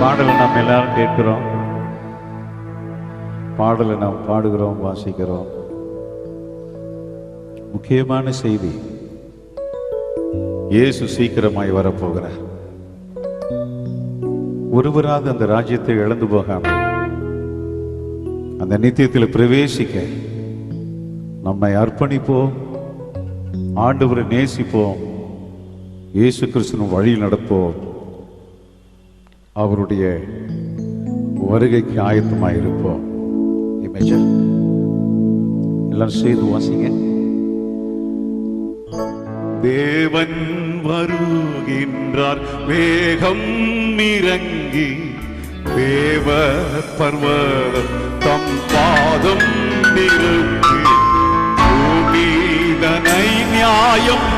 பாடலை நாம் எல்லாரும் கேட்கிறோம். பாடலை நாம் பாடுகிறோம் வாசிக்கிறோம். முக்கியமான செய்தி. இயேசு சீக்கிரமாய் வரப்போகிறார். ஒருவராது அந்த ராஜ்யத்தை இழந்து போகாமல் அந்த நித்தியத்தில் பிரவேசிக்க நம்மை அர்ப்பணிப்போம் ஆண்டவரை நேசிப்போம். இயேசு கிறிஸ்துவின் வழி நடப்போம். அவருடைய வருகைக்கு ஆயத்தமாக இருப்போம். இமேஜர் எல்லாம் செய்து வாசிங்க. தேவன் வருகின்றார் வேகம் இறங்கி. தேவ பர்வதம் தம் பாதம் நிறுத்தி பூமிதனை நியாயம்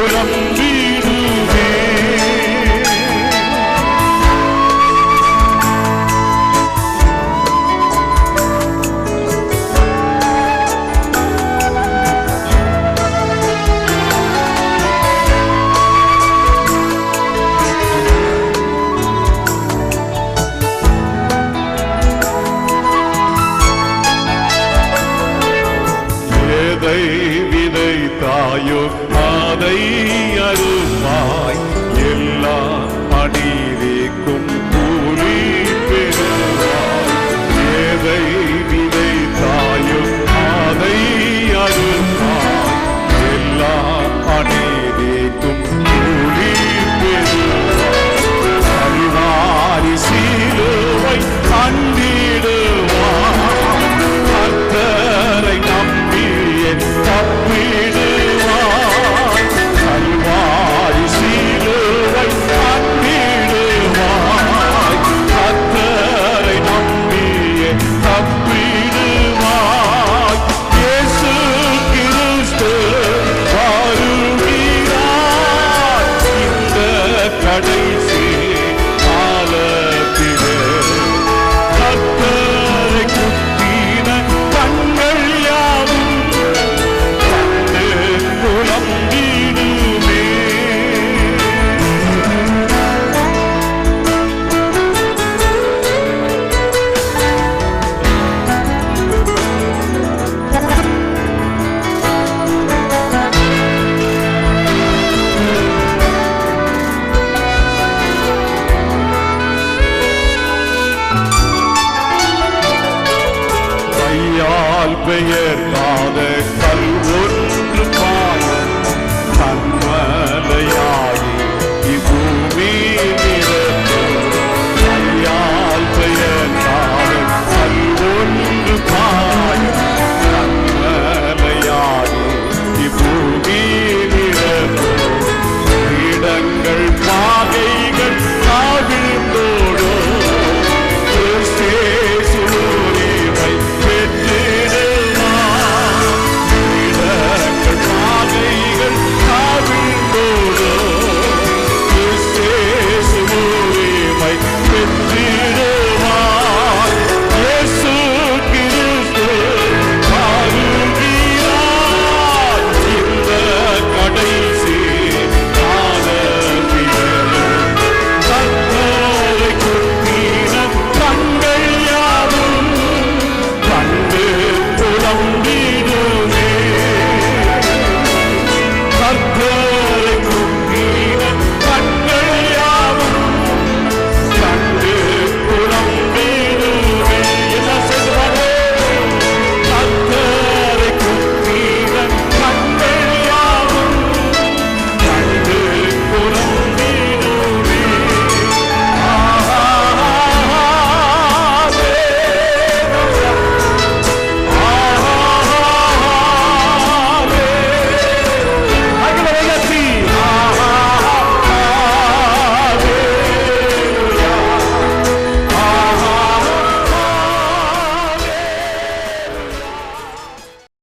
புலம்பிடுமே பெயர் காத கல்வொரு